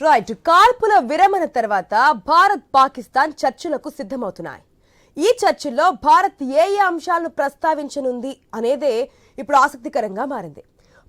Right కాల్పుల విరమణ తర్వాత భారత్ పాకిస్తాన్ చర్చలకు సిద్ధమవుతున్నాయి. ఈ చర్చల్లో భారత్ ఏ ఏ అంశాలను ప్రస్తావించనుంది అనేదే ఇప్పుడు ఆసక్తికరంగా మారింది.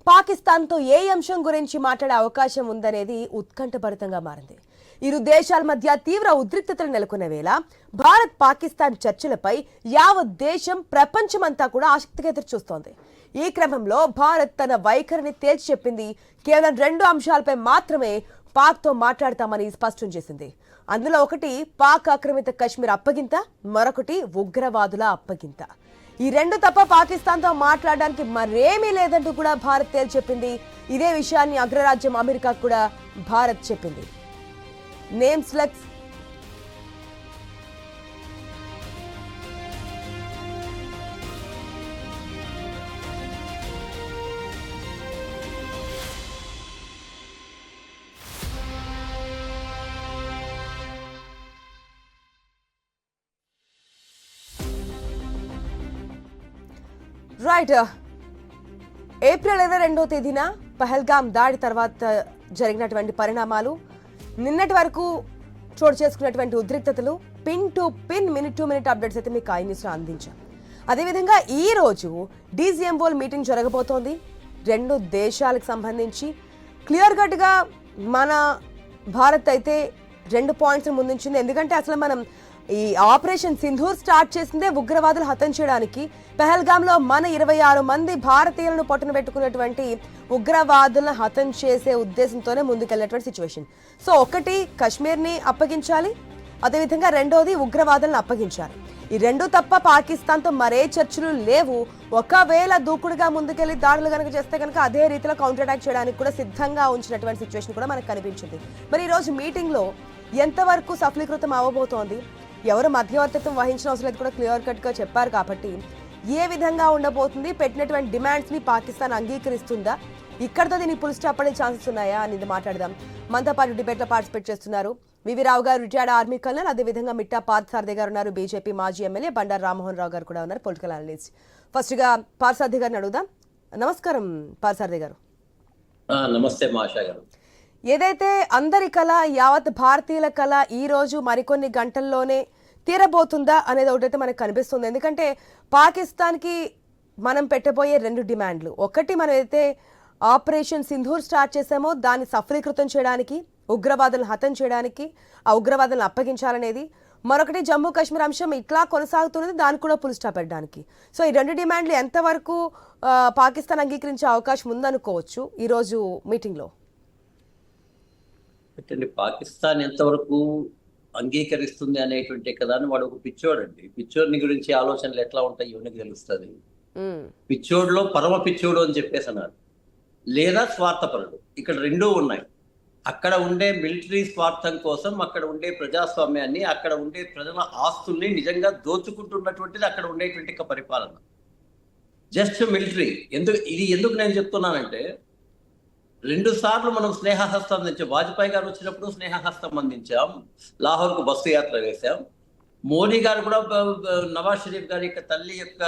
పాకిస్తాన్తో ఏ అంశం గురించి మాట్లాడే అవకాశం ఉందనేది ఉత్కంఠభరితంగా మారింది. ఇరు దేశాల మధ్య తీవ్ర ఉద్రిక్తతలు నెలకొన్న వేళ భారత్ పాకిస్తాన్ చర్చలపై యావత్ దేశం ప్రపంచమంతా కూడా ఆసక్తిగా ఎదురుచూస్తోంది. ఈ క్రమంలో భారత్ తన వైఖరిని తేల్చి చెప్పింది కేవలం రెండు అంశాలపై మాత్రమే పాక్తో మాట్లాడతామని స్పష్టం చేసింది. అందులో ఒకటి పాక్ ఆక్రమిత కశ్మీర్ అప్పగింత మరొకటి ఉగ్రవాదుల అప్పగింత. ఈ రెండు తప్ప పాకిస్తాన్తో మాట్లాడడానికి మరేమీ లేదంటూ కూడా భారత్ తేల్చి చెప్పింది ఇదే విషయాన్ని అగ్రరాజ్యం అమెరికా కూడా భారత్ చెప్పింది. నేమ్స్ లెక్స్ రైట్ ఏప్రిల్ uh, ఇరవై రెండో తేదీన పహల్గామ్ దాడి తర్వాత జరిగినటువంటి పరిణామాలు నిన్నటి వరకు చోటు చేసుకున్నటువంటి ఉద్రిక్తతలు pin to pin minute to minute updates అయితే మీకు ఐ న్యూస్లో అందించాం. అదేవిధంగా ఈ రోజు డీజీఎంఓల్ మీటింగ్ జరగబోతోంది. రెండు దేశాలకు సంబంధించి క్లియర్ కట్గా మన భారత్ అయితే రెండు పాయింట్స్ ముందుంచింది. ఎందుకంటే అసలు మనం ఈ ఆపరేషన్ సింధూర్ స్టార్ట్ చేసిందే ఉగ్రవాదులు హతం చేయడానికి. పెహల్గాంలో మన ఇరవై ఆరు మంది భారతీయులను పట్టున పెట్టుకున్నటువంటి ఉగ్రవాదులను హతం చేసే ఉద్దేశంతోనే ముందుకెళ్ళినటువంటి సిచ్యువేషన్ సో ఒకటి కశ్మీర్ని అప్పగించాలి అదేవిధంగా రెండోది ఉగ్రవాదులను అప్పగించాలి. ఈ రెండు తప్ప పాకిస్తాన్తో మరే చర్చలు లేవు. ఒకవేళ దూకుడుగా ముందుకెళ్ళి దాడులు కనుక చేస్తే కనుక అదే రీతిలో కౌంటర్ అటాక్ చేయడానికి కూడా సిద్ధంగా ఉంచినటువంటి సిచ్యువేషన్ కూడా మనకు కనిపించింది. మరి ఈరోజు మీటింగ్లో ఎంతవరకు సఫలీకృతం అవ్వబోతోంది? ఎవరు మధ్యవర్తిత్వం వహించిన అవసరం లేదు కూడా క్లియర్ కట్గా చెప్పారు కాబట్టి ఏ విధంగా ఉండబోతుంది? పెట్టినటువంటి డిమాండ్స్ని పాకిస్తాన్ అంగీకరిస్తుందా? ఇక్కడతో దీన్ని పుల్ స్టాప్ ఛాన్సెస్ ఉన్నాయా అనేది మాట్లాడదాం. మనతో పాటు డిబేట్లో పార్టిసిపేట్ చేస్తున్నారు వివి రావు గారు రిటైర్డ్ ఆర్మీ కల్నల్ అదేవిధంగా మిట్టా పార్థసారథి గారు ఉన్నారు బీజేపీ మాజీ ఎమ్మెల్యే బండారు రామ్మోహన్ రావు గారు కూడా ఉన్నారు పొలిటికల్ అనలిస్ట్ ఫస్ట్గా పార్థసారథి గారిని అడుగుదాం. నమస్కారం పార్థసారథి గారు. నమస్తే మాషా గారు. ఏదైతే అందరి కళ యావత్ భారతీయుల కళ ఈరోజు మరికొన్ని గంటల్లోనే తీరబోతుందా అనేది ఒకటైతే మనకు కనిపిస్తుంది. ఎందుకంటే పాకిస్తాన్కి మనం పెట్టబోయే రెండు డిమాండ్లు. ఒకటి మనం అయితే ఆపరేషన్ సింధూర్ స్టార్ట్ చేసామో దాన్ని సఫలీకృతం చేయడానికి ఉగ్రవాదులను హతం చేయడానికి ఆ ఉగ్రవాదులను అప్పగించాలనేది. మరొకటి జమ్మూ కాశ్మీర్ అంశం ఇట్లా కొనసాగుతున్నది దానికి కూడా పుల్ స్టాప్ పెట్టడానికి. సో ఈ రెండు డిమాండ్లు ఎంతవరకు పాకిస్తాన్ అంగీకరించే అవకాశం ఉందనుకోవచ్చు ఈరోజు మీటింగ్లో. పెట్టండి. పాకిస్తాన్ ఎంతవరకు అంగీకరిస్తుంది అనేటువంటి కదా అని వాడు ఒక పిచ్చోడండి. పిచ్చోడిని గురించి ఆలోచనలు ఎట్లా ఉంటాయి ఇవన్నీ తెలుస్తుంది. పిచ్చోడులో పరమ పిచ్చోడు అని చెప్పేసి అన్నారు లేదా స్వార్థపరుడు. ఇక్కడ రెండూ ఉన్నాయి. అక్కడ ఉండే మిలిటరీ స్వార్థం కోసం అక్కడ ఉండే ప్రజాస్వామ్యాన్ని అక్కడ ఉండే ప్రజల ఆస్తుల్ని నిజంగా దోచుకుంటున్నటువంటిది అక్కడ ఉండేటువంటి పరిపాలన. Just military. ఎందుకు ఇది ఎందుకు నేను చెప్తున్నానంటే రెండు సార్లు మనం స్నేహహస్తం అందించాం వాజ్పేయి గారు వచ్చినప్పుడు స్నేహహస్తం అందించాం. లాహోర్కు బస్సు యాత్ర వేశాం. మోడీ గారు కూడా నవాజ్ షరీఫ్ గారి యొక్క తల్లి యొక్క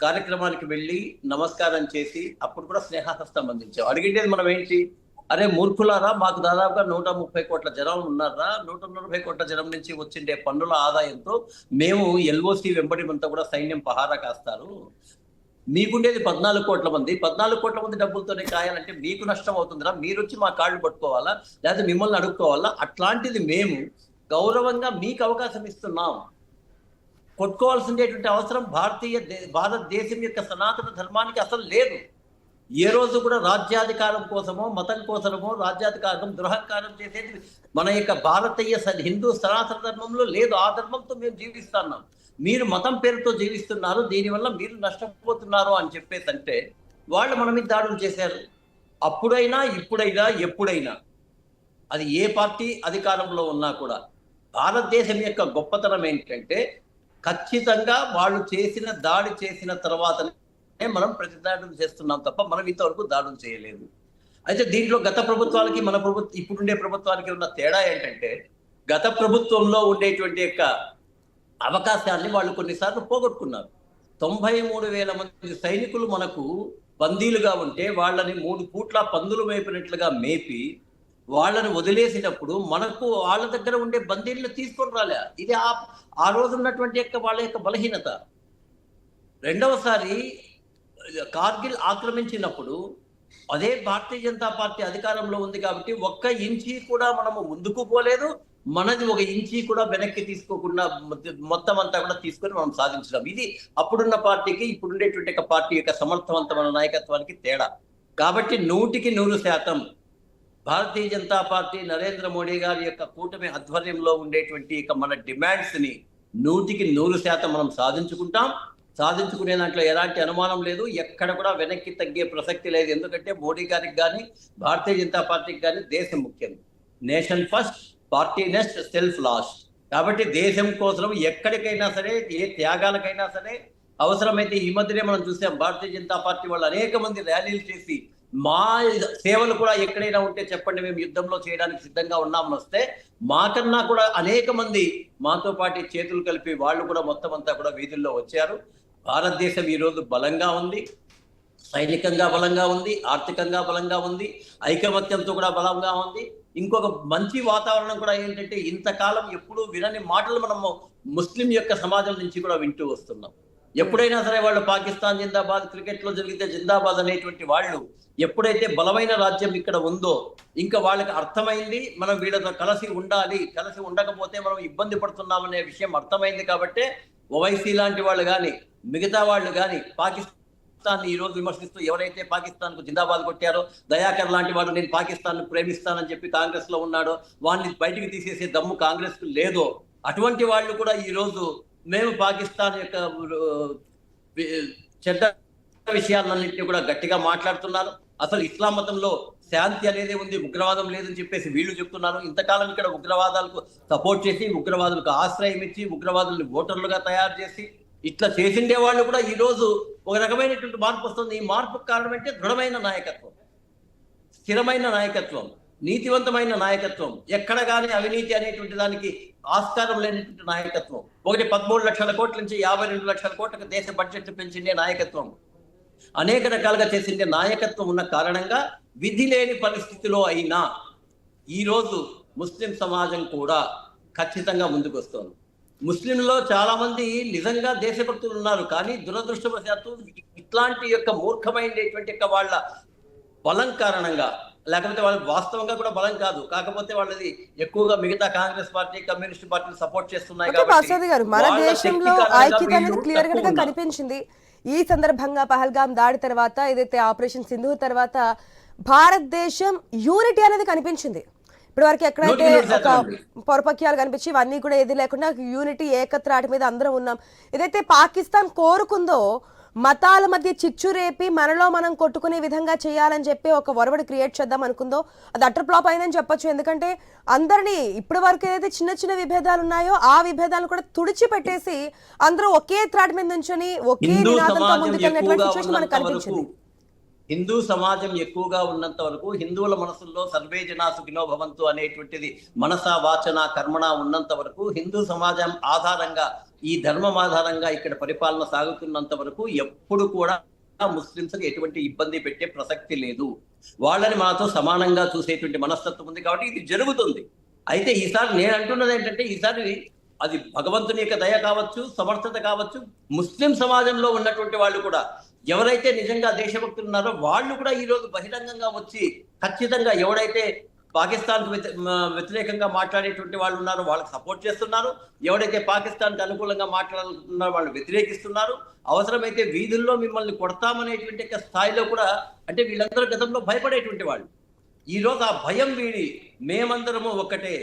కార్యక్రమానికి వెళ్ళి నమస్కారం చేసి అప్పుడు కూడా స్నేహహస్తం అందించాం. అడిగిండేది మనం ఏంటి? అరే మూర్ఖులారా మాకు దాదాపుగా నూట ముప్పై కోట్ల జనం ఉన్నారా? నూట నలభై కోట్ల జనం నుంచి వచ్చిండే పన్నుల ఆదాయంతో మేము ఎల్ఓసి వెంబడి అంతా కూడా సైన్యం పహారా కాస్తారు. మీకుండేది పద్నాలుగు కోట్ల మంది. పద్నాలుగు కోట్ల మంది డబ్బులతోనే కాయాలంటే మీకు నష్టం అవుతుందిరా. మీరు వచ్చి మా కాళ్ళు పట్టుకోవాలా? లేకపోతే మిమ్మల్ని అడుక్కోవాలా? అట్లాంటిది మేము గౌరవంగా మీకు అవకాశం ఇస్తున్నాం. కొట్టుకోవాల్సిందేటువంటి అవసరం భారతీయ దే- భారతదేశం యొక్క సనాతన ధర్మానికి అసలు లేదు. ఏ రోజు కూడా రాజ్యాధికారం కోసమో మతం కోసమో రాజ్యాధికారం దురహంకారం చేసేది మన యొక్క భారతీయ స- హిందూ సనాతన ధర్మంలో లేదు. ఆ ధర్మంతో మేము జీవిస్తున్నాం మీరు మతం పేరుతో జీవిస్తున్నారు దీనివల్ల మీరు నష్టపోతున్నారు అని చెప్పేసి అంటే వాళ్ళు మన మీద దాడులు చేశారు. అప్పుడైనా ఇప్పుడైనా ఎప్పుడైనా. అది ఏ పార్టీ అధికారంలో ఉన్నా కూడా. భారతదేశం యొక్క గొప్పతనం ఏంటంటే ఖచ్చితంగా వాళ్ళు చేసిన దాడి చేసిన తర్వాతనే మనం ప్రతి దాడులు చేస్తున్నాం తప్ప మనం ఇంతవరకు దాడులు చేయలేదు. అయితే దీంట్లో గత ప్రభుత్వాలకి మన ప్రభుత్వం ఇప్పుడుండే ప్రభుత్వానికి ఉన్న తేడా ఏంటంటే గత ప్రభుత్వంలో ఉండేటువంటి యొక్క అవకాశాన్ని వాళ్ళు కొన్నిసార్లు పోగొట్టుకున్నారు. తొంభై మూడు వేల మంది సైనికులు మనకు బందీలుగా ఉంటే వాళ్ళని మూడు పూట్ల పందులు మేపినట్లుగా మేపి వాళ్ళని వదిలేసినప్పుడు మనకు వాళ్ళ దగ్గర ఉండే బందీలను తీసుకొని రాలే. ఇది ఆ ఆ రోజు ఉన్నటువంటి యొక్క వాళ్ళ యొక్క బలహీనత. రెండవసారి కార్గిల్ ఆక్రమించినప్పుడు అదే భారతీయ జనతా పార్టీ అధికారంలో ఉంది కాబట్టి ఒక్క ఇంచి కూడా మనము ముందుకు పోలేదు. మనది ఒక ఇంచి కూడా వెనక్కి తీసుకోకుండా మొత్తం అంతా కూడా తీసుకొని మనం సాధించడం. ఇది అప్పుడున్న పార్టీకి ఇప్పుడు ఉండేటువంటి ఒక పార్టీ యొక్క సమర్థవంతమైన నాయకత్వానికి తేడా. కాబట్టి నూటికి నూరు శాతం భారతీయ జనతా పార్టీ నరేంద్ర మోడీ గారి యొక్క కూటమి ఆధ్వర్యంలో ఉండేటువంటి ఇక మన డిమాండ్స్ని నూటికి నూరు శాతం మనం సాధించుకుంటాం. సాధించుకునే దాంట్లో ఎలాంటి అనుమానం లేదు. ఎక్కడ కూడా వెనక్కి తగ్గే ప్రసక్తి లేదు. ఎందుకంటే మోడీ గారికి కానీ భారతీయ జనతా పార్టీకి కానీ దేశం ముఖ్యం. Nation first party next self last కాబట్టి దేశం కోసం ఎక్కడికైనా సరే ఏ త్యాగాలకైనా సరే అవసరమైతే ఈ మధ్యనే మనం చూసాం భారతీయ జనతా పార్టీ వాళ్ళు అనేక మంది ర్యాలీలు చేసి మా సేవలు కూడా ఎక్కడైనా ఉంటే చెప్పండి మేము యుద్ధంలో చేయడానికి సిద్ధంగా ఉన్నామని వస్తే మాకన్నా కూడా అనేక మంది మాతో పాటు చేతులు కలిపి వాళ్ళు కూడా మొత్తం అంతా కూడా వీధుల్లో వచ్చారు. భారతదేశం ఈరోజు బలంగా ఉంది సైనికంగా బలంగా ఉంది ఆర్థికంగా బలంగా ఉంది ఐకమత్యంతో కూడా బలంగా ఉంది. ఇంకొక మంచి వాతావరణం కూడా ఏంటంటే ఇంతకాలం ఎప్పుడూ వినని మాటలు మనము ముస్లిం యొక్క సమాజం నుంచి కూడా వింటూ వస్తున్నాం. ఎప్పుడైనా సరే వాళ్ళు పాకిస్తాన్ జిందాబాద్ క్రికెట్లో జరిగితే జిందాబాద్ అనేటువంటి వాళ్ళు ఎప్పుడైతే బలమైన రాజ్యం ఇక్కడ ఉందో ఇంకా వాళ్ళకి అర్థమైంది మనం వీళ్ళతో కలిసి ఉండాలి కలిసి ఉండకపోతే మనం ఇబ్బంది పడుతున్నామనే విషయం అర్థమైంది కాబట్టి ఓవైసీ లాంటి వాళ్ళు కానీ మిగతా వాళ్ళు కానీ పాకిస్తాన్ ఈ రోజు విమర్శిస్తూ ఎవరైతే పాకిస్తాన్కు జిందాబాద్ కొట్టారో దయాకర్ లాంటి వాడు నేను పాకిస్తాన్ ప్రేమిస్తానని చెప్పి కాంగ్రెస్లో ఉన్నాడో వాడిని బయటికి తీసేసే దమ్ము కాంగ్రెస్కు లేదో అటువంటి వాళ్ళు కూడా ఈ రోజు మేము పాకిస్తాన్ యొక్క చెడ్డ విషయాలన్నింటినీ కూడా గట్టిగా మాట్లాడుతున్నారు. అసలు ఇస్లాం మతంలో శాంతి అనేది ఉంది ఉగ్రవాదం లేదని చెప్పేసి వీళ్ళు చెప్తున్నారు. ఇంతకాలం ఇక్కడ ఉగ్రవాదాలకు సపోర్ట్ చేసి ఉగ్రవాదులకు ఆశ్రయం ఇచ్చి ఉగ్రవాదుల్ని ఓటర్లుగా తయారు చేసి ఇట్లా చేసిండే వాళ్ళు కూడా ఈరోజు ఒక రకమైనటువంటి మార్పు వస్తుంది. ఈ మార్పుకు కారణం అంటే దృఢమైన నాయకత్వం. స్థిరమైన నాయకత్వం. నీతివంతమైన నాయకత్వం. ఎక్కడ కానీ అవినీతి అనేటువంటి దానికి ఆస్కారం లేనటువంటి నాయకత్వం. ఒకటి పదమూడు లక్షల కోట్ల నుంచి యాభై రెండు లక్షల కోట్లకు దేశ బడ్జెట్ పెంచిండే నాయకత్వం. అనేక రకాలుగా చేసిండే నాయకత్వం ఉన్న కారణంగా విధి లేని పరిస్థితిలో అయినా ఈరోజు ముస్లిం సమాజం కూడా ఖచ్చితంగా ముందుకు వస్తోంది ముస్లింలో చాలా మంది నిజంగా దేశభక్తులు ఉన్నారు కానీ దురదృష్టవశాత్తు ఇట్లాంటి యొక్క మూర్ఖమైనటువంటి యొక్క వాళ్ళ బలం కారణంగా లేకపోతే వాళ్ళు వాస్తవంగా కూడా బలం కాదు. కాకపోతే వాళ్ళది ఎక్కువగా మిగతా కాంగ్రెస్ పార్టీ కమ్యూనిస్ట్ పార్టీని సపోర్ట్ చేస్తున్నాయి గారు మన దేశంలో ఐక్యత అనేది క్లియర్గా. కనిపించింది. ఈ సందర్భంగా పహల్గాం దాడి తర్వాత ఏదైతే ఆపరేషన్ సింధు తర్వాత భారతదేశం యూనిటీ అనేది కనిపించింది. ఇప్పటి వరకు ఎక్కడైతే ఒక. పొరపక్యాలు కనిపించి ఇవన్నీ కూడా ఏది లేకుండా యూనిటీ ఏకత్రాటి మీద అందరం ఉన్నాం. ఏదైతే పాకిస్తాన్ కోరుకుందో మతాల మధ్య చిచ్చు రేపి మనలో మనం కొట్టుకునే విధంగా చేయాలని చెప్పి ఒక ఒరవడి క్రియేట్ చేద్దాం అనుకుందో అది అటర్ ఫ్లాప్ అయిందని చెప్పొచ్చు. ఎందుకంటే అందరినీ ఇప్పటి వరకు ఏదైతే చిన్న చిన్న విభేదాలు ఉన్నాయో ఆ విభేదాలను కూడా తుడిచిపెట్టేసి అందరూ ఒకే త్రాటి మీద నుంచొని ఒకే నినాదంతో ముందుకెళ్ళినటువంటి సిచ్యువేషన్ మనకు కనిపించింది. హిందూ సమాజం ఎక్కువగా ఉన్నంత వరకు హిందువుల మనసుల్లో సర్వే జనా సుఖినో భవంతు అనేటువంటిది మనస వాచన కర్మణ ఉన్నంత వరకు హిందూ సమాజం ఆధారంగా ఈ ధర్మం ఆధారంగా ఇక్కడ పరిపాలన సాగుతున్నంత వరకు ఎప్పుడు కూడా ముస్లింస్కి ఎటువంటి ఇబ్బంది పెట్టే ప్రసక్తి లేదు. వాళ్ళని మనతో సమానంగా చూసేటువంటి మనస్తత్వం ఉంది కాబట్టి ఇది జరుగుతుంది. అయితే ఈసారి నేను అంటున్నది ఏంటంటే ఈసారి అది భగవంతుని యొక్క దయ కావచ్చు సమర్థత కావచ్చు ముస్లిం సమాజంలో ఉన్నటువంటి వాళ్ళు కూడా ఎవరైతే నిజంగా దేశభక్తులు ఉన్నారో వాళ్ళు కూడా ఈ రోజు బహిరంగంగా వచ్చి ఖచ్చితంగా ఎవడైతే పాకిస్తాన్ వ్యతిరేకంగా మాట్లాడేటువంటి వాళ్ళు ఉన్నారో వాళ్ళకి సపోర్ట్ చేస్తున్నారు. ఎవడైతే పాకిస్తాన్కి అనుకూలంగా మాట్లాడుతున్నారో వాళ్ళు వ్యతిరేకిస్తున్నారు. అవసరమైతే వీధుల్లో మిమ్మల్ని కొడతామనేటువంటి స్థాయిలో కూడా అంటే వీళ్ళందరూ గతంలో భయపడేటువంటి వాళ్ళు. ఈ రోజు ఆ భయం వీడి మేమందరము ఒక్కటే.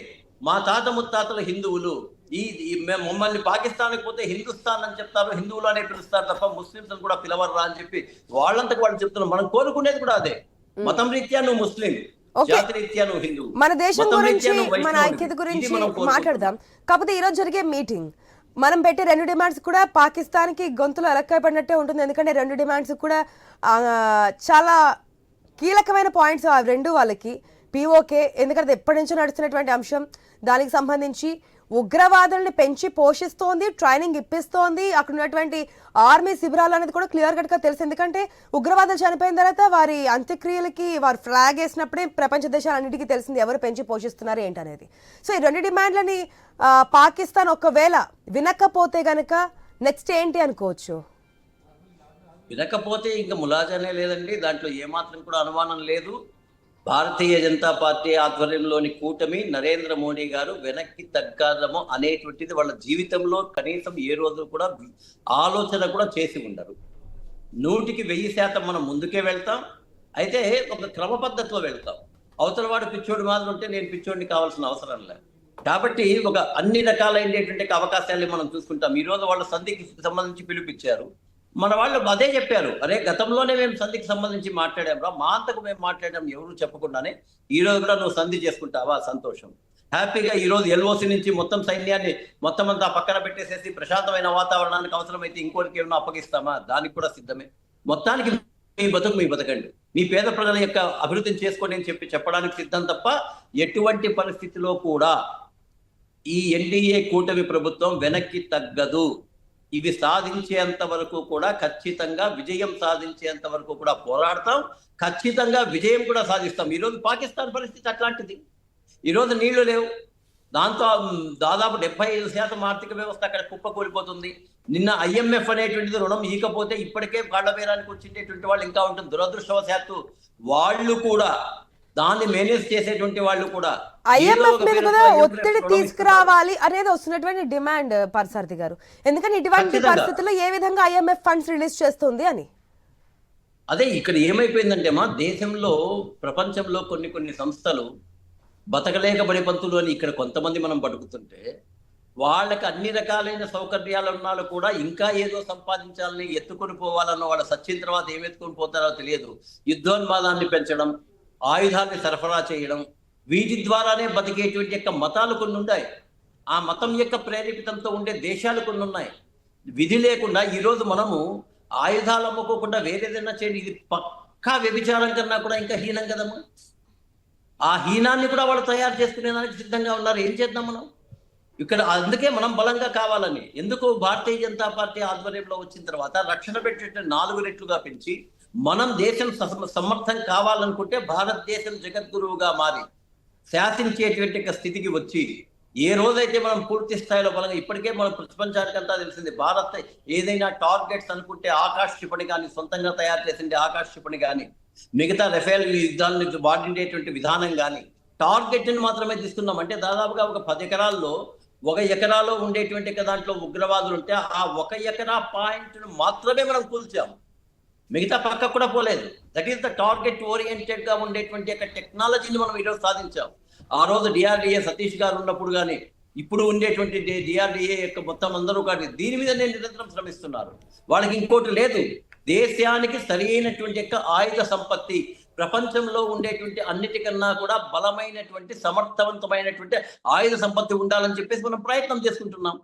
మా తాత ముత్తాతలు హిందువులు ఈ ఈ మేము మమ్మల్ని పాకిస్తాన్కి పోతే హిందుస్థాన్ అని చెప్తారు హిందువులు అనే పిలుస్తారు తప్ప ముస్లింస్ అని కూడా పిలవర్రా అని చెప్పి వాళ్ళంతకు వాళ్ళు చెప్తున్నారు. మనం కోరుకునేది కూడా అదే. మతం రీత్యా నువ్వు ముస్లిం మన దేశం గురించి మన. ఐక్యత గురించి. మాట్లాడదాం. కాకపోతే ఈ రోజు జరిగే మీటింగ్ మనం పెట్టే రెండు డిమాండ్స్ కూడా పాకిస్తాన్కి గొంతులు అలక్కైపడినట్టే ఉంటుంది. ఎందుకంటే రెండు డిమాండ్స్ కూడా చాలా కీలకమైన పాయింట్స్ ఆ రెండు వాళ్ళకి. పిఓకే ఎందుకంటే ఎప్పటి నుంచో నడుస్తున్నటువంటి అంశం. దానికి సంబంధించి ఉగ్రవాదుల్ని పెంచి పోషిస్తోంది ట్రైనింగ్ ఇప్పిస్తోంది. అక్కడ ఉన్నటువంటి ఆర్మీ శిబిరాలు అనేది కూడా క్లియర్ కట్గా తెలుసు. ఎందుకంటే ఉగ్రవాదులు చనిపోయిన తర్వాత వారి అంత్యక్రియలకి వారు ఫ్లాగ్ వేసినప్పుడే ప్రపంచ దేశాలన్నిటికీ తెలిసింది ఎవరు పెంచి పోషిస్తున్నారు ఏంటనేది. సో ఈ రెండు డిమాండ్లని పాకిస్తాన్ ఒకవేళ వినకపోతే గనక నెక్స్ట్ ఏంటి అనుకోవచ్చు? వినకపోతే ఇంకా ములాజానే లేదండి. దాంట్లో ఏమాత్రం కూడా అనుమానం లేదు. భారతీయ జనతా పార్టీ ఆధ్వర్యంలోని కూటమి నరేంద్ర మోడీ గారు వెనక్కి తగ్గారము అనేటువంటిది వాళ్ళ జీవితంలో కనీసం ఏ రోజు కూడా ఆలోచన కూడా చేసి ఉండరు. నూటికి వెయ్యి శాతం మనం ముందుకే వెళ్తాం. అయితే ఒక క్రమ పద్ధతిలో వెళ్తాం. అవతల వాడు పిచ్చోడు మాత్రం ఉంటే నేను పిచ్చోడిని కావాల్సిన అవసరం లేదు. కాబట్టి ఒక అన్ని రకాలైనటువంటి అవకాశాలు మనం చూసుకుంటాం. ఈరోజు వాళ్ళ సంధికి సంబంధించి పిలిపించారు. మన వాళ్ళు అదే చెప్పారు. అరే గతంలోనే మేము సంధికి సంబంధించి మాట్లాడాం రా మా అంతకు మేము మాట్లాడాం ఎవరు చెప్పకుండానే ఈ రోజు కూడా నువ్వు సంధి చేసుకుంటావా? సంతోషం. హ్యాపీగా ఈ రోజు ఎల్ఓసి నుంచి మొత్తం సైన్యాన్ని మొత్తం అంతా పక్కన పెట్టేసేసి ప్రశాంతమైన వాతావరణానికి అవసరమైతే ఇంకోటికి ఏమైనా అప్పగిస్తామా? దానికి కూడా సిద్ధమే. మొత్తానికి మీ బతుకు మీ బతకండి. మీ పేద ప్రజల యొక్క అభివృద్ధిని చేసుకోండి అని చెప్పి చెప్పడానికి సిద్ధం తప్ప ఎటువంటి పరిస్థితిలో కూడా ఈ ఎన్డీఏ కూటమి ప్రభుత్వం వెనక్కి తగ్గదు. ఇవి సాధించేంత వరకు కూడా ఖచ్చితంగా విజయం సాధించేంత వరకు కూడా పోరాడతాం. ఖచ్చితంగా విజయం కూడా సాధిస్తాం. ఈరోజు పాకిస్తాన్ పరిస్థితి అట్లాంటిది. ఈరోజు నీళ్ళు లేవు. దాంతో దాదాపు డెబ్బై ఐదు శాతం ఆర్థిక వ్యవస్థ అక్కడ కుప్పకూలిపోతుంది. నిన్న ఐఎంఎఫ్ అనేటువంటిది రుణం ఈకపోతే ఇప్పటికే కాళ్ళ వేరానికి వచ్చిండేటువంటి వాళ్ళు ఇంకా ఉంటుంది. దురదృష్టవశాత్తు వాళ్ళు కూడా దాన్ని మేనేజ్ చేసేటువంటి వాళ్ళు కూడా ఐఎంఎఫ్ మీద IMF ఒత్తిడి. తీసుకురావాలి అనేది వస్తున్నటువంటి డిమాండ్ పరసారథి గారు ఎందుకని ఇటువంటి. పరిస్థితుల్లో ఏ విధంగా ఐఎంఎఫ్ ఫండ్స్ రిలీజ్ చేస్తుంది అని అదే ఇక్కడ ఏమైపోయిందంటే మా దేశంలో ప్రపంచంలో కొన్ని కొన్ని సంస్థలు బతకలేక బడి పంతులు అని ఇక్కడ కొంతమంది మనం పడుకుతుంటే వాళ్ళకి అన్ని రకాలైన సౌకర్యాలు ఉన్నాళ్ళు కూడా ఇంకా ఏదో సంపాదించాలని ఎత్తుకొని పోవాలన్న వాళ్ళ సచ్చిన తర్వాత ఏం ఎత్తుకొని పోతారో తెలియదు యుద్ధోన్మాదాన్ని పెంచడం ఆయుధాన్ని సరఫరా చేయడం వీటి ద్వారానే బతికేటువంటి యొక్క మతాలు కొన్ని ఉన్నాయి. ఆ మతం యొక్క ప్రేరేపితంతో ఉండే దేశాలు కొన్ని ఉన్నాయి. విధి లేకుండా ఈరోజు మనము ఆయుధాలు అమ్ముకోకుండా వేరేదైనా చేయండి. ఇది పక్కా వ్యభిచారం కన్నా కూడా ఇంకా హీనం కదమ్మా. ఆ హీనాన్ని కూడా వాళ్ళు తయారు చేసుకునేదానికి సిద్ధంగా ఉన్నారు. ఏం చేద్దాం మనం? ఇక్కడ అందుకే మనం బలంగా కావాలని. ఎందుకు భారతీయ జనతా పార్టీ ఆధ్వర్యంలో వచ్చిన తర్వాత రక్షణ పెట్టే నాలుగు రెట్లుగా పెంచి మనం దేశం సమర్థం కావాలనుకుంటే భారతదేశం జగద్గురువుగా మారి శాసించేటువంటి స్థితికి వచ్చి ఏ రోజైతే మనం పూర్తి స్థాయిలో బలంగా ఇప్పటికే మనం ప్రపంచానికంతా తెలిసింది భారత్ ఏదైనా టార్గెట్స్ అనుకుంటే ఆకాశ క్షిపణి కానీ సొంతంగా తయారు చేసింది ఆకాశ క్షిపణి కానీ మిగతా రఫేల్ యుద్ధాలను వాడిండేటువంటి విధానం కానీ టార్గెట్ని మాత్రమే తీసుకున్నాం అంటే దాదాపుగా ఒక పది ఎకరాల్లో ఒక ఎకరాలో ఉండేటువంటి దాంట్లో ఉగ్రవాదులు ఉంటే ఆ ఒక ఎకరా పాయింట్ను మాత్రమే మనం కూల్చాం. మిగతా పక్క కూడా పోలేదు. దట్ ఈస్ ద టార్గెట్ ఓరియంటెడ్గా ఉండేటువంటి యొక్క టెక్నాలజీని మనం ఈరోజు సాధించాం. ఆ రోజు డిఆర్డిఏ సతీష్ గారు ఉన్నప్పుడు కానీ ఇప్పుడు ఉండేటువంటి డిఆర్డిఏ యొక్క మొత్తం అందరూ కానీ దీని మీద నేను నిరంతరం శ్రమిస్తున్నారు. వాళ్ళకి ఇంకోటి లేదు. దేశానికి సరియైనటువంటి యొక్క ఆయుధ సంపత్తి ప్రపంచంలో ఉండేటువంటి అన్నిటికన్నా కూడా బలమైనటువంటి సమర్థవంతమైనటువంటి ఆయుధ సంపత్తి ఉండాలని చెప్పేసి మనం ప్రయత్నం చేసుకుంటున్నాం.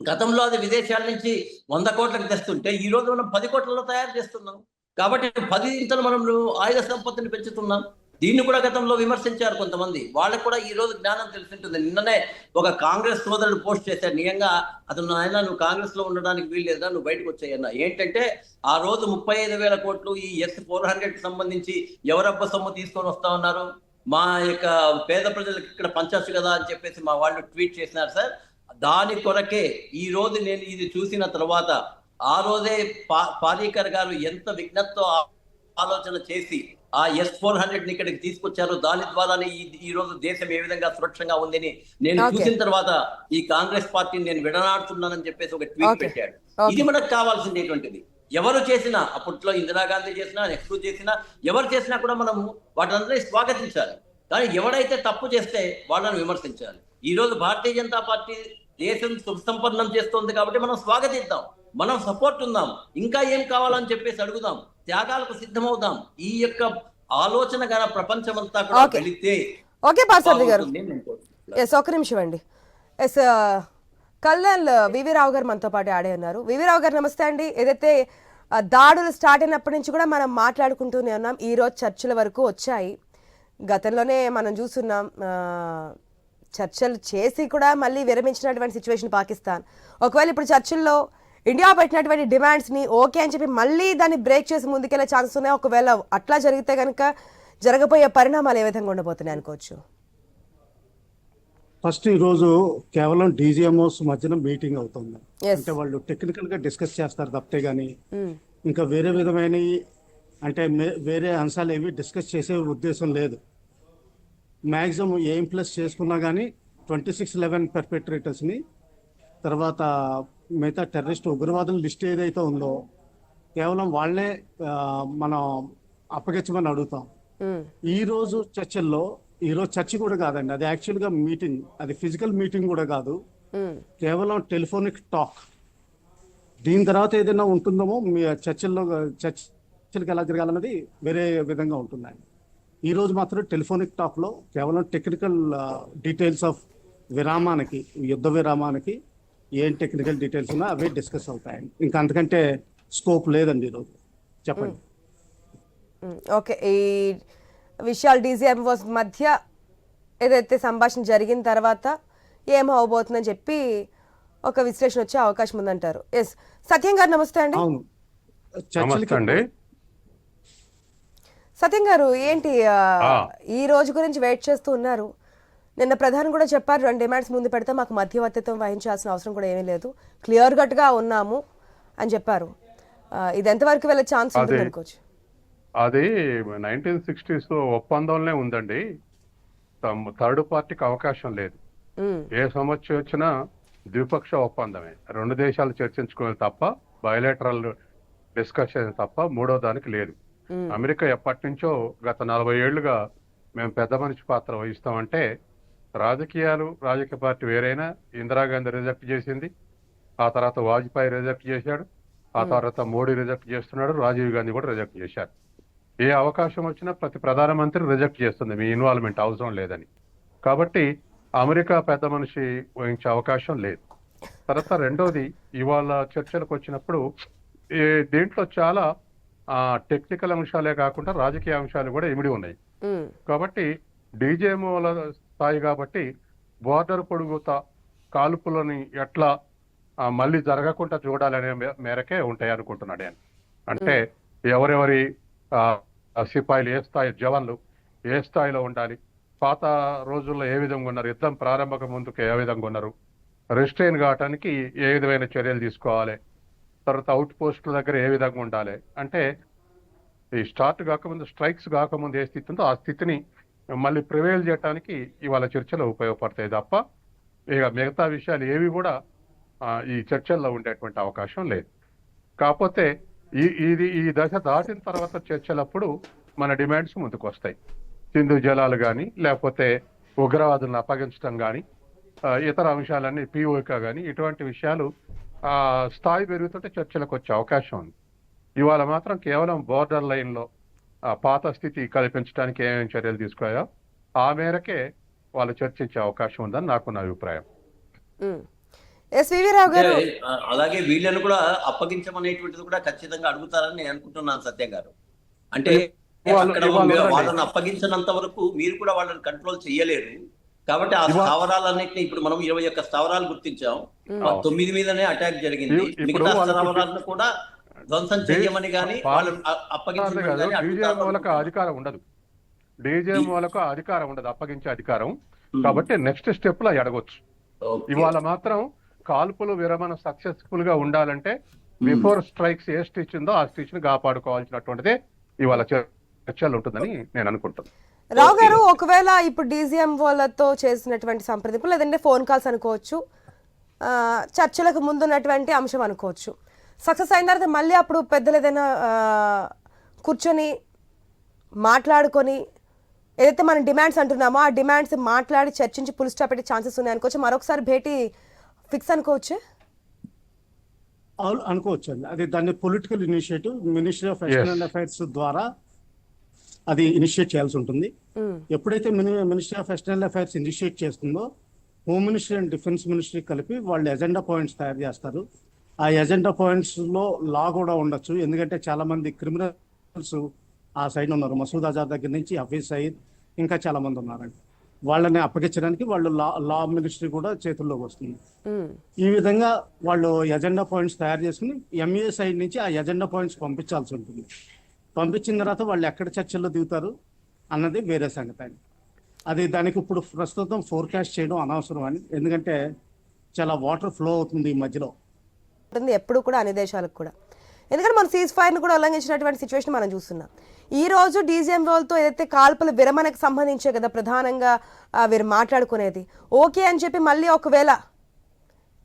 గతంలో అది విదేశాల నుంచి వంద కోట్లకు తెస్తుంటే ఈ రోజు మనం పది కోట్లలో తయారు చేస్తున్నాం. కాబట్టి పది ఇంతలు మనం ఆయుధ సంపత్తిని పెంచుతున్నాం. దీన్ని కూడా గతంలో విమర్శించారు కొంతమంది. వాళ్ళకు కూడా ఈ రోజు జ్ఞానం తెలిసింటుంది. నిన్ననే ఒక కాంగ్రెస్ సోదరుడు పోస్ట్ చేశాడు నిజంగా అతను ఆయన నువ్వు కాంగ్రెస్లో ఉండడానికి వీల్లేదా నువ్వు బయటకు వచ్చాయన్న ఏంటంటే ఆ రోజు ముప్పై ఐదు వేల కోట్లు ఈ ఎస్ ఫోర్ హండ్రెడ్ సంబంధించి ఎవరబ్బ సొమ్ము తీసుకొని వస్తా ఉన్నారు? మా యొక్క పేద ప్రజలకు ఇక్కడ పంచచ్చు కదా అని చెప్పేసి మా వాళ్ళు ట్వీట్ చేసినారు సార్. దాని కొరకే ఈ రోజు నేను ఇది చూసిన తర్వాత ఆ రోజే పా పారీకర్ గారు ఎంత విఘ్నతతో ఆ- ఆలోచన చేసి ఆ ఎస్ ఫోర్ హండ్రెడ్ని ఇక్కడికి తీసుకొచ్చారు దాని ద్వారానే ఈ రోజు దేశం ఏ విధంగా సురక్షంగా ఉందని నేను. చూసిన తర్వాత ఈ కాంగ్రెస్ పార్టీని నేను విడనాడుతున్నానని చెప్పేసి ఒక ట్వీట్. పెట్టాడు. ఇది మనకు కావాల్సిందేటువంటిది ఎవరు చేసినా అప్పట్లో ఇందిరాగాంధీ చేసినా నెహ్రూ చేసినా ఎవరు చేసినా కూడా మనము వాటిని స్వాగతించాలి కానీ ఎవడైతే తప్పు చేస్తే వాళ్ళని విమర్శించాలి ఈ రోజు భారతీయ జనతా పార్టీ దేశం సుసంపన్నం చేస్తోంది కాబట్టి మనం స్వాగతిద్దాం. మనం సపోర్ట్ ఉందాం. ఇంకా ఏం కావాలని చెప్పేసి అడుగుదాం. త్యాగాలకు సిద్ధమవుదాం. ఈ యొక్క ఆలోచన గల ప్రపంచమంతా కూడా Okay. వెళితే ఓకే పార్సారథి గారు. ఎస్ ఒక నిమిషం అండి. ఎస్ కల్నల్ వివి రావు గారు మనతో పాటు ఆడే ఉన్నారు. వివి రావు గారు నమస్తే అండి. ఏదైతే ఆ, దాడులు స్టార్ట్ అయినప్పటి నుంచి కూడా మనం మాట్లాడుకుంటూనే ఉన్నాం. ఈ రోజు చర్చల వరకు వచ్చాయి. గతంలోనే మనం చూస్తున్నాం చర్చలు చేసి కూడా మళ్ళీ విరమించినటువంటి సిచ్యువేషన్ పాకిస్తాన్. ఒకవేళ ఇప్పుడు చర్చల్లో ఇండియా పెట్టినటువంటి డిమాండ్స్ని ఓకే అని చెప్పి మళ్ళీ దాన్ని బ్రేక్ చేసి ముందుకెళ్ళే ఛాన్సెస్ ఉన్నాయి. ఒకవేళ అట్లా జరిగితే కనుక జరగబోయే పరిణామాలు ఏ విధంగా ఉండబోతున్నాయి అనుకోవచ్చు? ఫస్ట్ ఈరోజు కేవలం డీజీఎంఓస్ మధ్యన మీటింగ్ అవుతుంది. అంటే వాళ్ళు టెక్నికల్గా డిస్కస్ చేస్తారు తప్పితే గానీ మ్మ్. ఇంకా వేరే విధమైన అంటే వేరే అంశాలు ఏవి డిస్కస్ చేసే ఉద్దేశం లేదు. మ్యాక్సిమం ఏం ప్లస్ చేసుకున్నా కానీ ట్వంటీ సిక్స్ లెవెన్ని తర్వాత మిగతా టెర్రరిస్ట్ ఉగ్రవాదుల లిస్ట్ ఏదైతే ఉందో కేవలం వాళ్ళే మనం అప్పగించమని అడుగుతాం. ఈ రోజు చర్చల్లో ఈ రోజు చర్చ కూడా కాదండి అది యాక్చువల్గా మీటింగ్ అది ఫిజికల్ మీటింగ్ కూడా కాదు. కేవలం టెలిఫోనిక్ టాక్ దీని తర్వాత ఏదైనా ఉంటుందేమో మీ చర్చల్లో చర్చలకు ఎలా జరగాలన్నది వేరే విధంగా ఉంటుందండి ఈ రోజు మాత్రం టెలిఫోనిక్ టాక్లో కేవలం టెక్నికల్ డీటెయిల్స్ ఆఫ్ విరామానికి యుద్ధ విరామానికి ఏం టెక్నికల్ డీటెయిల్స్ ఉన్నా అవే డిస్కస్ అవుతాయండి ఇంకా అంతకంటే స్కోప్ లేదండి ఈరోజు చెప్పండి. ఓకే. ఈ విషయాలు డీజీఎంఓస్ మధ్య ఏదైతే సంభాషణ జరిగిన తర్వాత ఏం అవబోతుందని చెప్పి ఒక విశ్లేషణ వచ్చే అవకాశం ఉందంటారు. ఎస్ సత్యం గారు నమస్తే అవును. అండి. సత్యం గారు ఏంటి. ఈ రోజు గురించి వెయిట్ చేస్తూ ఉన్నారు నిన్న ప్రధాని కూడా చెప్పారు రెండు డిమాండ్స్ ముందు పెడితే మాకు మధ్యవర్తిత్వం వహించాల్సిన అవసరం కూడా ఏమీ లేదు క్లియర్ కట్గా ఉన్నాము అని చెప్పారు ఇది ఎంతవరకు వెళ్ళే ఛాన్స్ ఉంటుంది అదే. అనుకోవచ్చు అది నైన్టీన్ సిక్స్టీస్ ఒప్పందంలోనే ఉందండి థర్డ్ పార్టీకి అవకాశం లేదు. ఏ సమస్య వచ్చినా ద్విపక్ష ఒప్పందమే రెండు దేశాలు చర్చించుకునే తప్ప బయలేటరల్ డిస్కషన్ తప్ప మూడో దానికి లేదు. అమెరికా ఎప్పటి నుంచో గత నలభై ఏళ్ళుగా మేము పెద్ద మనిషి పాత్ర వహిస్తామంటే రాజకీయాలు రాజకీయ పార్టీ వేరైనా ఇందిరాగాంధీ రిజెక్ట్ చేసింది ఆ తర్వాత వాజ్పేయి రిజెక్ట్ చేశాడు ఆ తర్వాత మోడీ రిజెక్ట్ చేస్తున్నాడు రాజీవ్ గాంధీ కూడా రిజెక్ట్ చేశారు. ఏ అవకాశం వచ్చినా ప్రతి ప్రధానమంత్రి రిజెక్ట్ చేస్తుంది మీ ఇన్వాల్వ్మెంట్ అవసరం లేదని. కాబట్టి అమెరికా పెద్ద మనిషి వహించే అవకాశం లేదు. తర్వాత రెండోది ఇవాళ చర్చలకు వచ్చినప్పుడు దీంట్లో చాలా టెక్నికల్ అంశాలే కాకుండా రాజకీయ అంశాలు కూడా ఇమిడి ఉన్నాయి. కాబట్టి డీజేఎంఓల స్థాయి కాబట్టి బోర్డర్ పొడుగుత కాల్పులని ఎట్లా ఆ, మళ్ళీ జరగకుండా చూడాలనే మేరకే ఉంటాయి అనుకుంటున్నాడు నేను. అంటే ఎవరెవరి ఆ, ఆ సిపాయిలు ఏ స్థాయి జవాన్లు ఏ స్థాయిలో ఉండాలి పాత రోజుల్లో ఏ విధంగా ఉన్నారు యుద్ధం ప్రారంభక ముందుకు ఏ విధంగా ఉన్నారు రెస్ట్రైన్ కావటానికి ఏ విధమైన చర్యలు తీసుకోవాలి తర్వాత అవుట్ పోస్టుల దగ్గర ఏ విధంగా ఉండాలి? అంటే ఈ స్టార్ట్ కాకముందు స్ట్రైక్స్ కాకముందు ఏ స్థితి ఉందో ఆ స్థితిని మళ్ళీ ప్రివేల్ చేయడానికి ఇవాళ చర్చలు ఉపయోగపడతాయి తప్ప ఇక మిగతా విషయాలు ఏవి కూడా ఈ చర్చల్లో ఉండేటువంటి అవకాశం లేదు. కాకపోతే ఈ ఇది ఈ దశ దాటిన తర్వాత చర్చలప్పుడు మన డిమాండ్స్ ముందుకు వస్తాయి సింధు జలాలు కానీ లేకపోతే ఉగ్రవాదులను అప్పగించడం కానీ ఇతర అంశాలన్నీ పిఓక కానీ ఇటువంటి విషయాలు స్థాయి పెరుగుతుంటే చర్చలకు వచ్చే అవకాశం ఉంది. ఇవాళ మాత్రం కేవలం బోర్డర్ లైన్లో ఆ పాత స్థితి కల్పించడానికి ఏమేమి చర్యలు తీసుకోయో ఆ మేరకే వాళ్ళు చర్చించే అవకాశం ఉందని నాకు నా అభిప్రాయం గారు. అలాగే వీళ్ళని కూడా అప్పగించమనేటువంటిది కూడా ఖచ్చితంగా అడుగుతారని నేను అనుకుంటున్నాను సత్యం గారు. అంటే అక్కడ. వాళ్ళని అప్పగించినంత వరకు మీరు కూడా వాళ్ళని కంట్రోల్ చేయలేరు. కాబట్టి ఆ స్థావరాలన్నింటినీ ఇప్పుడు మనం ఇరవై ఒక్క స్థావరాలు గుర్తించాం. తొమ్మిది మీదనే అటాక్ జరిగింది. మిగతా వాళ్ళకి స్థావరాలను కూడా ధ్వంసం చేయమని కానీ వాళ్ళు అ- అంతే అప్పగించమని కాదు. కానీ డీజేఎం వాళ్ళకు అడుగుతారు అధికారం ఉండదు. డీజేఎం వాళ్ళకు అధికారం ఉండదు. అప్పగించే అధికారం. కాబట్టి నెక్స్ట్ స్టెప్లో అడగొచ్చు. ఇవాళ మాత్రం కాల్పులు విరమణ సక్సెస్ఫుల్గా ఉండాలంటే బిఫోర్ స్ట్రైక్స్ ఏ స్టిచ్ ఉందో ఆ స్టిచ్ని కాపాడుకోవాల్సినటువంటిదే ఇవాళ చర్- చర్చలు ఉంటుందని నేను అనుకుంటున్నాను రావు గారు ఒకవేళ ఇప్పుడు డీజీఎం వాళ్ళతో చేసినటువంటి సంప్రదింపులు లేదంటే ఫోన్ కాల్స్ అనుకోవచ్చు చర్చలకు ముందున్నటువంటి అంశం అనుకోవచ్చు. సక్సెస్ అయిన తర్వాత మళ్ళీ అప్పుడు పెద్దలు ఏదైనా కూర్చొని మాట్లాడుకొని ఏదైతే మనం డిమాండ్స్ అంటున్నామో ఆ డిమాండ్స్ మాట్లాడి చర్చించి పుల్ స్టాప్ పెట్టే ఛాన్సెస్ ఉన్నాయి అనుకోవచ్చు మరొకసారి భేటీ ఫిక్స్ అనుకోవచ్చు? అనుకోవచ్చు అండి అది దాన్ని political initiative ministry of external affairs ద్వారా అది ఇనిషియేట్ చేయాల్సి ఉంటుంది. ఎప్పుడైతే ministry of external affairs initiate చేస్తుందో home ministry and defence ministry కలిపి వాళ్ళు ఎజెండా పాయింట్స్ తయారు చేస్తారు. ఆ ఎజెండా పాయింట్స్లో లా కూడా ఉండొచ్చు. ఎందుకంటే చాలా మంది క్రిమినల్స్ ఆ సైడ్ ఉన్నారు. మసూద్ ఆజాద్ దగ్గర నుంచి హఫీజ్ సయీద్ ఇంకా చాలా మంది ఉన్నారండి. వాళ్ళని అప్పగించడానికి వాళ్ళు లా లా మినిస్ట్రీ కూడా చేతుల్లోకి వస్తుంది. ఈ విధంగా వాళ్ళు ఎజెండా పాయింట్స్ తయారు చేసుకుని ఎంఏ సైడ్ నుంచి ఆ ఎజెండా పాయింట్స్ పంపించాల్సి ఉంటుంది. పంపించిన తర్వాత వాళ్ళు ఎక్కడ చర్చల్లో దిగుతారు అన్నది వేరే సంగతి అండి. అది దానికి ఇప్పుడు ప్రస్తుతం ఫోర్కాస్ట్ చేయడం అనవసరం అని. ఎందుకంటే చాలా వాటర్ ఫ్లో అవుతుంది ఈ మధ్యలో. ఉంటుంది ఎప్పుడు కూడా అన్ని దేశాలకు కూడా. ఎందుకంటే మన సీజ్ ఫైర్ను కూడా ఉల్లంఘించినటువంటి సిచ్యువేషన్ మనం చూస్తున్నాం. ఈ రోజు డీజీఎం రోల్తో ఏదైతే కాల్పుల విరమణకు సంబంధించే కదా ప్రధానంగా వీరు మాట్లాడుకునేది ఓకే అని చెప్పి మళ్ళీ ఒకవేళ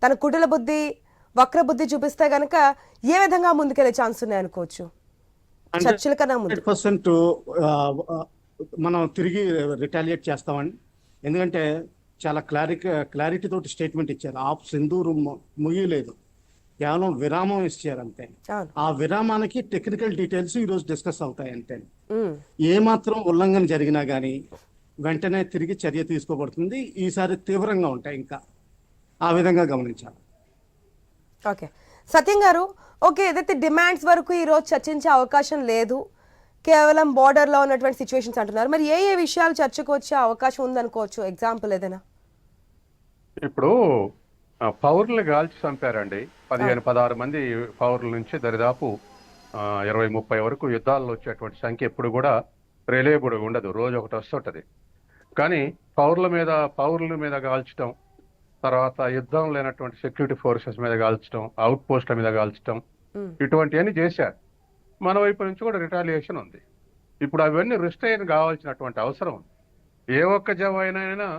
తన కుటుల బుద్ధి వక్ర బుద్ధి చూపిస్తే కనుక ఏ విధంగా ముందుకెళ్ళే ఛాన్స్ ఉన్నాయి అనుకోవచ్చు చర్చల కన్నా ముందు. పర్సెంట్ మనం తిరిగి రిటాలియేట్ చేస్తామని ఎందుకంటే చాలా క్లారి క్లారిటీ తోటి స్టేట్మెంట్ ఇచ్చారు. ఆప్ సింధూరు ముగియలేదు కేవలం విరామం ఇచ్చారు అంతే. ఆ విరామానికి టెక్నికల్ డీటెయిల్స్ ఈరోజు డిస్కస్ అవుతాయి అంతే ఏ మాత్రం ఉల్లంఘన జరిగినా కానీ వెంటనే తిరిగి చర్య తీసుకోబడుతుంది. ఈసారి తీవ్రంగా ఉంటాయి ఇంకా. ఆ విధంగా గమనించాలి. ఓకే. సత్యం గారు ఓకే ఏదైతే డిమాండ్స్ వరకు ఈరోజు చర్చించే అవకాశం లేదు కేవలం బార్డర్లో ఉన్నటువంటి సిచ్యువేషన్స్ అంటున్నారు. మరి ఏ ఏ విషయాలు చర్చకు వచ్చే అవకాశం ఉందనుకోవచ్చు? ఎగ్జాంపుల్ ఏదైనా? ఇప్పుడు పౌరులు గాల్చి చంపారండి. పదిహేను పదహారు మంది పౌరుల నుంచి దరిదాపు ఇరవై ముప్పై వరకు యుద్ధాల్లో వచ్చేటువంటి సంఖ్య ఎప్పుడు కూడా రిలేబుల్ ఉండదు. రోజు ఒకటి వస్తుంటది. కానీ పౌరుల మీద పౌరుల మీద కాల్చడం తర్వాత యుద్ధం లేనటువంటి సెక్యూరిటీ ఫోర్సెస్ మీద కాల్చడం అవుట్ పోస్ట్ల మీద కాల్చడం. ఇటువంటివన్నీ చేశారు. మన వైపు నుంచి కూడా రిటాలియేషన్ ఉంది. ఇప్పుడు అవన్నీ రిస్ట్రైన్ కావాల్సినటువంటి అవసరం ఉంది. ఏ ఒక్క జవానైనా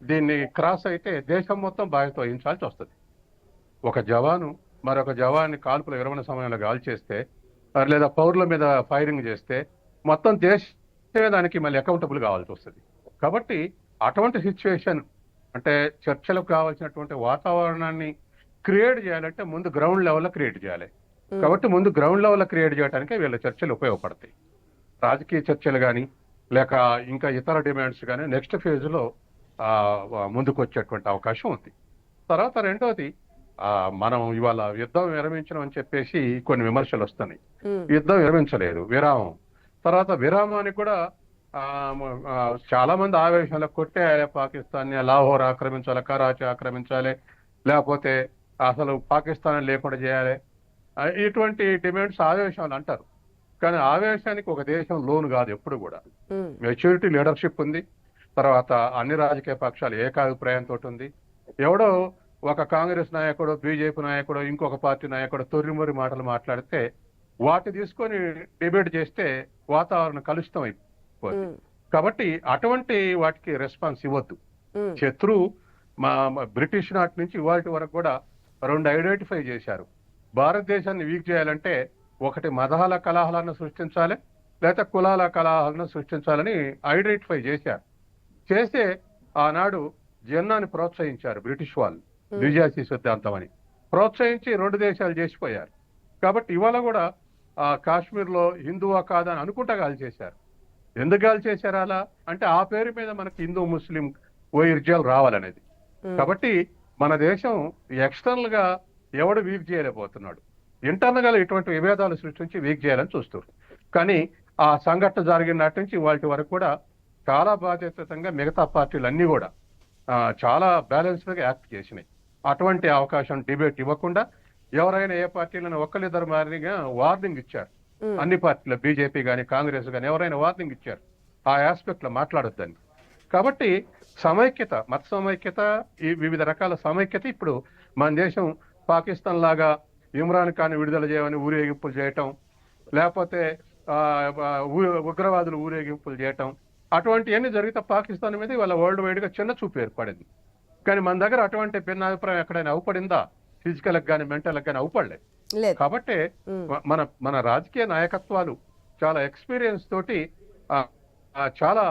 దీన్ని క్రాస్ అయితే దేశం మొత్తం బాధ్యత వహించాల్సి వస్తుంది. ఒక జవాను మరొక జవాన్ని కాల్పుల విరమణ సమయంలో గాల్ చేస్తే లేదా పౌరుల మీద ఫైరింగ్ చేస్తే మొత్తం దేశమే దానికి మళ్ళీ అకౌంటబుల్ కావాల్సి వస్తుంది. కాబట్టి అటువంటి సిచ్యువేషన్ అంటే చర్చలకు కావాల్సినటువంటి వాతావరణాన్ని క్రియేట్ చేయాలంటే ముందు గ్రౌండ్ లెవెల్లో క్రియేట్ చేయాలి. కాబట్టి ముందు గ్రౌండ్ లెవెల్లో క్రియేట్ చేయడానికి వీళ్ళ చర్చలు ఉపయోగపడతాయి. రాజకీయ చర్చలు కానీ లేక ఇంకా ఇతర డిమాండ్స్ కానీ నెక్స్ట్ ఫేజ్లో ముందుకు వచ్చేటువంటి అవకాశం ఉంది. తర్వాత రెండోది ఆ, మనం ఇవాళ యుద్ధం విరమించడం అని చెప్పేసి కొన్ని విమర్శలు వస్తున్నాయి. యుద్ధం విరమించలేదు విరామం. తర్వాత విరామానికి కూడా చాలా మంది ఆవేశంలో కొట్టేయాలి పాకిస్తాన్ లాహోర్ ఆక్రమించాలి కరాచీ ఆక్రమించాలి లేకపోతే అసలు పాకిస్తాన్ లేకుండా చేయాలి. ఇటువంటి డిమాండ్స్ ఆవేశాలు అంటారు. కానీ ఆవేశానికి ఒక దేశం లోను కాదు ఎప్పుడు కూడా. మెచ్యూరిటీ లీడర్షిప్ ఉంది. తర్వాత అన్ని రాజకీయ పక్షాలు ఏకాభిప్రాయంతో ఉంది. ఎవడో ఒక కాంగ్రెస్ నాయకుడు బీజేపీ నాయకుడు ఇంకొక పార్టీ నాయకుడు తొర్రిమొరి మాటలు మాట్లాడితే వాటి తీసుకొని డిబేట్ చేస్తే వాతావరణం కలుషితం అయిపోతుంది మ్మ్. కాబట్టి అటువంటి వాటికి రెస్పాన్స్ ఇవ్వద్దు. మ్మ్. శత్రువు మా బ్రిటిష్ నాటి నుంచి ఇవాటి వరకు కూడా రెండు ఐడెంటిఫై చేశారు. భారతదేశాన్ని వీక్ చేయాలంటే ఒకటి మతాల కలహాలను సృష్టించాలి లేదా కులాల కలహాలను సృష్టించాలని ఐడెంటిఫై చేశారు. చేస్తే ఆనాడు జన్నాన్ని ప్రోత్సహించారు బ్రిటిష్ వాళ్ళు ద్విజాతి సిద్ధాంతం అని. ప్రోత్సహించి రెండు దేశాలు చేసిపోయారు. కాబట్టి ఇవాళ కూడా ఆ కాశ్మీర్లో హిందువా కాదా అని అనుకుంటా గాలి చేశారు. ఎందుకు గాలి చేశారు అలా? అంటే ఆ పేరు మీద మనకి హిందూ ముస్లిం వైరుధ్యాలు రావాలనేది. కాబట్టి మన దేశం ఎక్స్టర్నల్గా ఎవడు వీక్ చేయలేకపోతున్నాడు. ఇంటర్నల్గా ఇటువంటి విభేదాలు సృష్టించి వీక్ చేయాలని చూస్తారు కానీ ఆ సంఘటన జరిగిన నాటి నుంచి వాటి వరకు కూడా చాలా బాధ్యతంగా మిగతా పార్టీలు అన్ని కూడా చాలా బ్యాలెన్స్డ్గా యాక్ట్ చేసినాయి. అటువంటి అవకాశం డిబేట్ ఇవ్వకుండా ఎవరైనా ఏ పార్టీలను ఒక్కరిద్దరు మారిగా వార్నింగ్ ఇచ్చారు. అన్ని పార్టీలు బీజేపీ కానీ కాంగ్రెస్ కానీ ఎవరైనా వార్నింగ్ ఇచ్చారు. ఆ ఆస్పెక్ట్లో మాట్లాడొద్దని. కాబట్టి సమైక్యత మత సమైక్యత ఈ వివిధ రకాల సమైక్యత ఇప్పుడు మన దేశం పాకిస్తాన్ లాగా ఇమ్రాన్ ఖాన్ విడుదల చేయమని ఊరేగింపులు చేయటం లేకపోతే ఆ, ఉగ్రవాదులు ఊరేగింపులు చేయటం అటువంటివన్నీ జరిగితే పాకిస్తాన్ మీద ఇవాళ వరల్డ్ వైడ్గా చిన్న చూపు ఏర్పడింది. కానీ మన దగ్గర అటువంటి భిన్నాభిప్రాయం ఎక్కడైనా అవుపడిందా? ఫిజికల్ కానీ మెంటల్ కానీ అవుపడలేదు. కాబట్టి మన మన రాజకీయ నాయకత్వాలు చాలా ఎక్స్పీరియన్స్ తోటి చాలా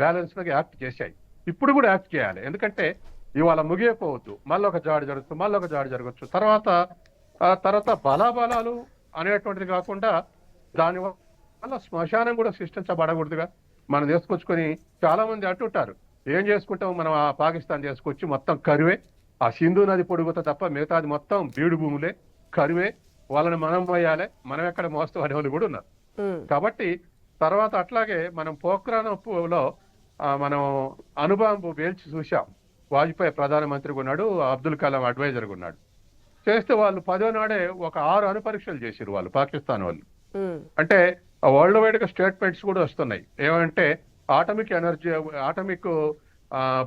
బ్యాలెన్స్గా యాక్ట్ చేశాయి. ఇప్పుడు కూడా యాక్ట్ చేయాలి. ఎందుకంటే ఇవాళ ముగియపోవద్దు. మళ్ళీ ఒక జాడి జరుగుతుంది మళ్ళీ ఒక జాడి జరగచ్చు. తర్వాత ఆ తర్వాత బలాబలాలు అనేటువంటిది కాకుండా దాని వల్ల శ్మశానం కూడా సృష్టించబడకూడదుగా. మనం తీసుకొచ్చుకొని చాలా మంది అంటుంటారు. ఏం చేసుకుంటాం మనం ఆ పాకిస్తాన్ చేసుకొచ్చి మొత్తం కరువే. ఆ సింధు నది పొడుగుతా తప్ప మిగతాది మొత్తం బీడు భూములే కరువే వాళ్ళని మనం పోయాలి మనం ఎక్కడ మోస్తూ అనేవాళ్ళు కూడా ఉన్నారు. కాబట్టి తర్వాత అట్లాగే మనం పోఖ్రాన్లో ఆ, మనం అణుబాంబు వేల్చి చూశాం. వాజ్పేయి ప్రధానమంత్రిగా ఉన్నాడు అబ్దుల్ కలాం అడ్వైజర్గా ఉన్నాడు. చేస్తే వాళ్ళు పదో నాడే ఒక ఆరు అణు పరీక్షలు చేసిరు వాళ్ళు పాకిస్తాన్ వాళ్ళు. అంటే వరల్డ్ వైడ్గా స్టేట్మెంట్స్ కూడా వస్తున్నాయి. ఏమంటే ఆటమిక్ ఎనర్జీ ఆటమిక్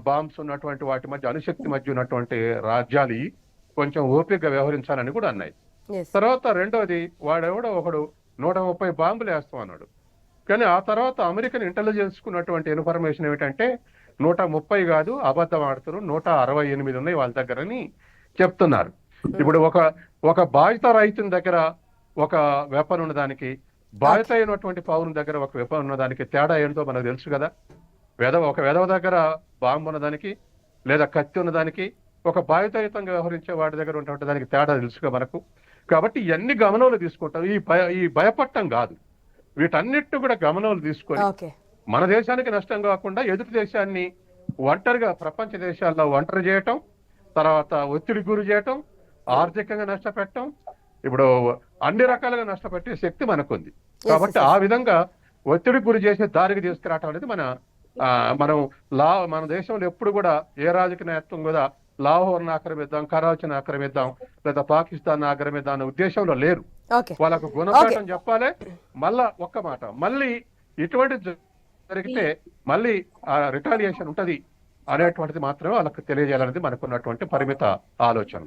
బాంబ్స్ ఉన్నటువంటి వాటి మధ్య అణుశక్తి మధ్య ఉన్నటువంటి రాజ్యాలు కొంచెం ఓపికగా వ్యవహరించాలని కూడా అన్నాయి. తర్వాత రెండోది వాడెవడో ఒకడు నూట ముప్పై బాంబులు వేస్తాం అన్నాడు. కానీ ఆ తర్వాత అమెరికన్ ఇంటెలిజెన్స్ కున్నటువంటి ఇన్ఫర్మేషన్ ఏమిటంటే నూట ముప్పై కాదు అబద్ధం ఆడుతున్నారు నూట అరవై ఎనిమిది ఉన్నాయి వాళ్ళ దగ్గరని చెప్తున్నారు. ఇప్పుడు ఒక ఒక బాధిత రైతుని దగ్గర ఒక వెపన్ ఉన్నదానికి బాధిత అయినటువంటి పౌరుని దగ్గర ఒక వెపన్ ఉన్నదానికి తేడా ఏంటో మనకు తెలుసు కదా. వెదవ ఒక వెదవ దగ్గర బాంబు ఉన్నదానికి లేదా కత్తి ఉన్నదానికి ఒక బాధితయుతంగా వ్యవహరించే వాడి దగ్గర ఉన్నటువంటి దానికి తేడా తెలుసుగా మనకు. కాబట్టి ఇవన్నీ గమనంలో తీసుకుంటాం? ఈ భయ ఈ భయపడటం కాదు. వీటన్నిటిని కూడా గమనంలో తీసుకొని మన దేశానికి నష్టం కాకుండా ఎదుటి దేశాన్ని ఒంటరిగా ప్రపంచ దేశాల్లో ఒంటరి చేయటం తర్వాత ఒత్తిడి గురి చేయటం ఆర్థికంగా నష్టపెట్టడం ఇప్పుడు అన్ని రకాలుగా నష్టపెట్టే శక్తి మనకుంది. కాబట్టి ఆ విధంగా ఒత్తిడి గురి చేసే దారికి తీసుకురావటం అనేది మన మనం లా మన దేశంలో ఎప్పుడు కూడా ఏ రాజకీయ నాయకత్వం కూడా లాహోర్ని ఆక్రమిద్దాం కరాచీని ఆక్రమిద్దాం లేదా పాకిస్తాన్ ఆక్రమిద్దాం అనే ఉద్దేశంలో లేరు. వాళ్ళకు గుణపాఠం చెప్పాలి. మళ్ళా ఒక్క మాట. మళ్ళీ ఇటువంటి జరిగితే మళ్ళీ ఆ రిటాలియేషన్ ఉంటది అనేటువంటిది మాత్రమే వాళ్ళకి తెలియజేయాలనేది మనకున్నటువంటి పరిమిత ఆలోచన.